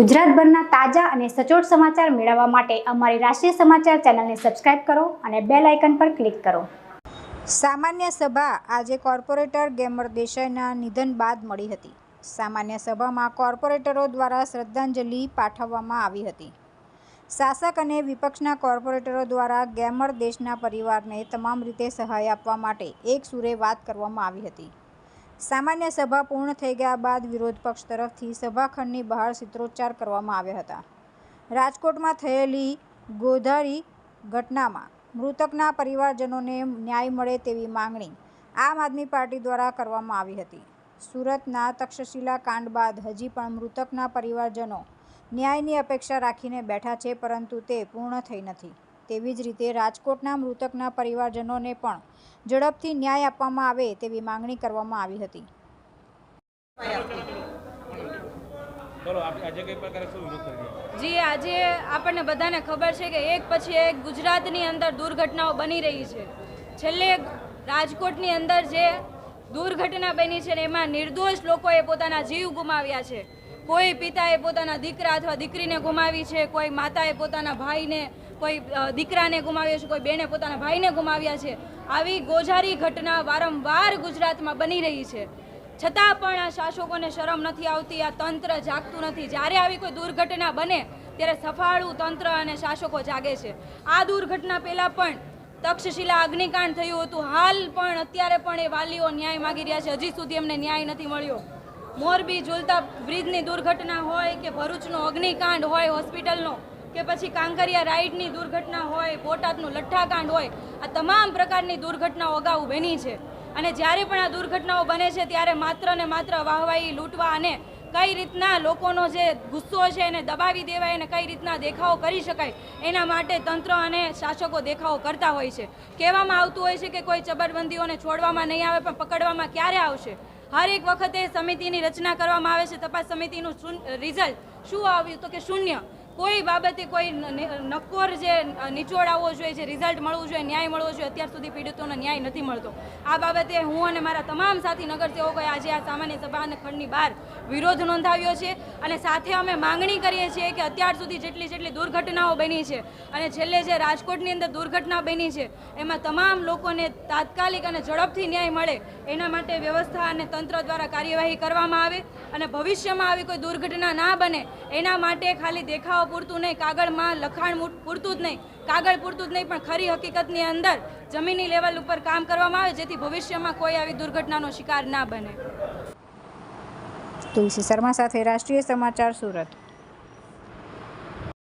ગુજરાતભરના તાજા અને સચોટ સમાચાર મેળવવા માટે અમારી રાષ્ટ્રીય સમાચાર ચેનલને સબસ્ક્રાઇબ કરો અને બેલ આઇકન પર ક્લિક કરો. સામાન્ય સભા આજે કોર્પોરેટર ગેમર દેસાઈના નિધન બાદ મળી હતી. સામાન્ય સભામાં કોર્પોરેટરો દ્વારા શ્રદ્ધાંજલિ પાઠવવામાં આવી હતી. શાસક અને વિપક્ષના કોર્પોરેટરો દ્વારા ગેમર દેશના પરિવારને તમામ રીતે સહાય આપવા માટે એક સુરે વાત કરવામાં આવી હતી. સામાન્ય સભા પૂર્ણ થઈ ગયા બાદ વિરોધ પક્ષ તરફથી સભાખંડની બહાર સૂત્રોચ્ચાર કરવામાં આવ્યા હતા. રાજકોટમાં થયેલી ગોધારી ઘટનામાં મૃતકના પરિવારજનોને ન્યાય મળે તેવી માંગણી આમ આદમી પાર્ટી દ્વારા કરવામાં આવી હતી. સુરતના તક્ષશિલા કાંડ બાદ હજી પણ મૃતકના પરિવારજનો ન્યાયની અપેક્ષા રાખીને બેઠા છે, પરંતુ તે પૂર્ણ થઈ નથી. તેવી જ રીતે રાજકોટના મૃતકના પરિવારજનોને પણ ઝડપથી ન્યાય આપવામાં આવે તેવી માંગણી કરવામાં આવી હતી? જી આજે આપણને બધાને ખબર છે કે એક પછી એક ગુજરાતની અંદર દુર્ઘટનાઓ બની રહી છે. છેલ્લે રાજકોટની અંદર જે દુર્ઘટના બની છે ને એમાં નિર્દોષ લોકોએ પોતાના જીવ ગુમાવ્યા છે. કોઈ પિતાએ પોતાના દીકરા અથવા દીકરીને ગુમાવી છે કોઈ માતાએ પોતાના ભાઈને કોઈ દીકરાને ગુમાવ્યો છે, કોઈ બેને પોતાના ભાઈને ગુમાવ્યા છે, આવી ગોઝારી ઘટના વારંવાર ગુજરાતમાં બની રહી છે. છતાં પણ આ શાસકોને શરમ નથી આવતી, આ તંત્ર જાગતું નથી. જ્યારે આવી કોઈ દુર્ઘટના બને, ત્યારે સફાળું તંત્ર અને શાસકો જાગે છે. આ દુર્ઘટના પહેલાં પણ તક્ષશિલા અગ્નિકાંડ થયું હતું. હાલ પણ અત્યારે પણ એ વાલીઓ ન્યાય માગી રહ્યા છે. હજી સુધી એમને ન્યાય નથી મળ્યો. મોરબી ઝુલતા બ્રિજની દુર્ઘટના હોય કે ભરૂચનો અગ્નિકાંડ હોય, હોસ્પિટલનો કે પછી કાંકરિયા રાઈડની દુર્ઘટના હોય, બોટાદનું લઠ્ઠાકાંડ હોય, આ તમામ પ્રકારની દુર્ઘટનાઓ અગાઉ બની છે. અને જ્યારે પણ આ દુર્ઘટનાઓ બને છે, ત્યારે માત્ર ને માત્ર વાહવાઈ લૂંટવા અને કઈ રીતના લોકોનો જે ગુસ્સો છે એને દબાવી દેવાય અને કઈ રીતના દેખાવો કરી શકાય, એના માટે તંત્ર અને શાસકો દેખાવો કરતા હોય છે. કહેવામાં આવતું હોય છે કે કોઈ ચબરબંધીઓને છોડવામાં નહીં આવે, પણ પકડવામાં ક્યારે આવશે? હર એક વખતે સમિતિની રચના કરવામાં આવે છે, તપાસ સમિતિનું રિઝલ્ટ શું આવ્યું? તો કે શૂન્ય. કોઈ બાબતે કોઈ નક્કોર જે નિચોડ આવવો જોઈએ, જે રિઝલ્ટ મળવું જોઈએ, ન્યાય મળવો જોઈએ, અત્યાર સુધી પીડિતોને ન્યાય નથી મળતો. આ બાબતે હું અને મારા તમામ સાથી નગરસેવકોએ આજે આ સામાન્ય સભા અને ખંડની બહાર વિરોધ નોંધાવ્યો છે અને સાથે અમે માંગણી કરીએ છીએ કે અત્યાર સુધી જેટલી જેટલી દુર્ઘટનાઓ બની છે અને છેલ્લે જે રાજકોટની અંદર દુર્ઘટના બની છે, એમાં તમામ લોકોને તાત્કાલિક અને ઝડપથી ન્યાય મળે એના માટે વ્યવસ્થા અને તંત્ર દ્વારા કાર્યવાહી કરવામાં આવે અને ભવિષ્યમાં આવી કોઈ દુર્ઘટના ના બને એના માટે ખાલી દેખાવો પૂરતું નહીં, કાગળમાં લખાણ પૂરતું જ નહીં. કાગળ પૂરતું જ નહીં, પણ ખરી હકીકતની અંદર જમીની લેવલ ઉપર કામ કરવામાં આવે, જેથી ભવિષ્યમાં કોઈ આવી દુર્ઘટનાનો શિકાર ના બને. તુલસી શર્મા સાથે રાષ્ટ્રીય સમાચાર સુરત.